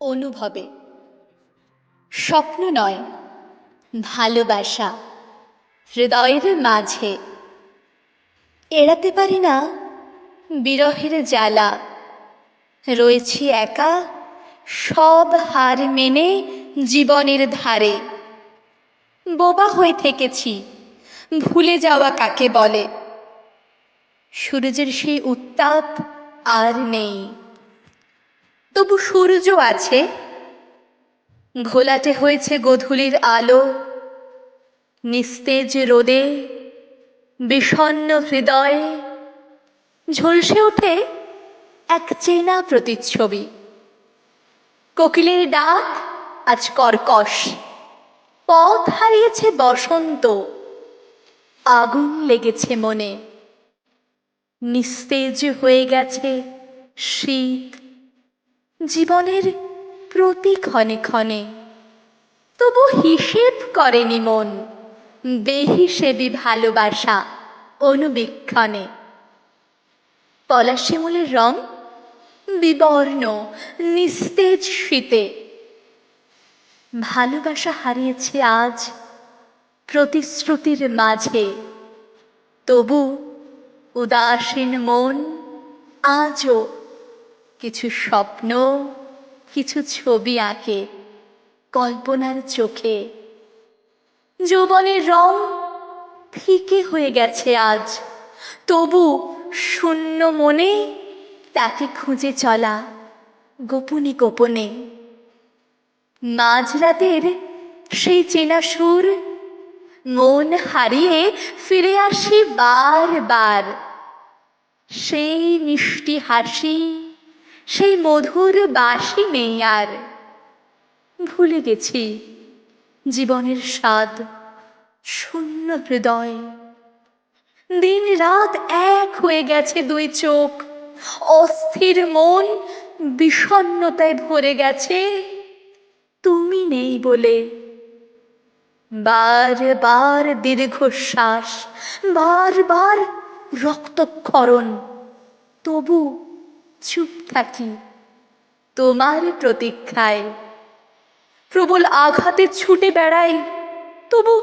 অনুভবে। স্বপ্ন নয়, ভালোবাসা হৃদয়ের মাঝে। এড়াতে পারি না, বিরহের জ্বালা। রয়েছি একা, সব হার মেনে জীবনের ধারে। বোবা হয়ে থেকেছি, ভুলে যাওয়া কাকে বলে? সূর্যের সেই উত্তাপ আর নেই। তবু সূর্য আছে। ঘোলাটে হয়েছে গোধূলির আলো। নিস্তেজ রোদে, বিষণ্ণ হৃদয়ে ঝলসে ওঠে এক চেনা প্রতিচ্ছবি। কোকিলের ডাক আজ কর্কশ। পথ হারিয়েছে বসন্ত। আগুন লেগেছে মনে। নিস্তেজ হয়ে গেছে শীত। জীবনের প্রতি ক্ষণে ক্ষণে। তবু হিসেব করেনি মন, বেহিসেবি ভালোবাসা অনুবীক্ষণে। পলাশিমুলের রং বিবর্ণ, নিস্তেজ শীতে। ভালোবাসা হারিয়েছে আজ প্রতিশ্রুতির মাঝে। তবু উদাসীন মন আজও কিছু স্বপ্ন, কিছু ছবি আঁকে, কল্পনার চোখে। যৌবনের রং ফিকে হয়ে গেছে আজ, তবু শূন্য মনে তাকে খুঁজে চলা গোপনে গোপনে। মাঝরাতের সেই চেনা সুর, মন হারিয়ে ফিরে আসি বারবার। সেই মিষ্টি হাসি সেই মধুর বাসি নেই আর ভুলে গেছি জীবনের স্বাদ, শূন্য হৃদয়। দিন রাত এক হয়ে গেছে দুই চোখ, অস্থির মন বিষণ্ণতায় ভরে গেছে। তুমি নেই বলে বারবার দীর্ঘশ্বাস বারবার রক্তক্ষরণ, তবু চুপ থাকি, তোমার প্রতীক্ষায়। প্রবল আঘাতে ছুটে বেড়াই, তবু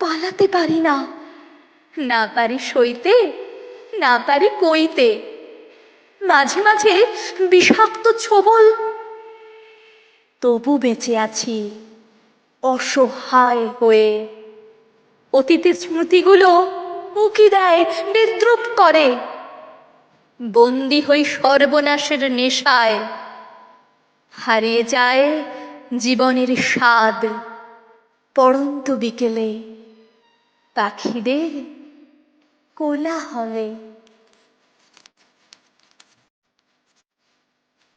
পালাতে পারি না। না পারি সইতে, না পারি কইতে। মাঝে মাঝে বিষাক্ত ছোবল, তবু বেঁচে আছি অসহায় হয়ে। অতীতের স্মৃতিগুলো উকি দেয়, বিদ্রুপ করে। বন্দি হই সর্বনাশের নেশায়। হারিয়ে যায় জীবনের স্বাদ পড়ন্ত বিকেলে। পাখিদের কোলা হবে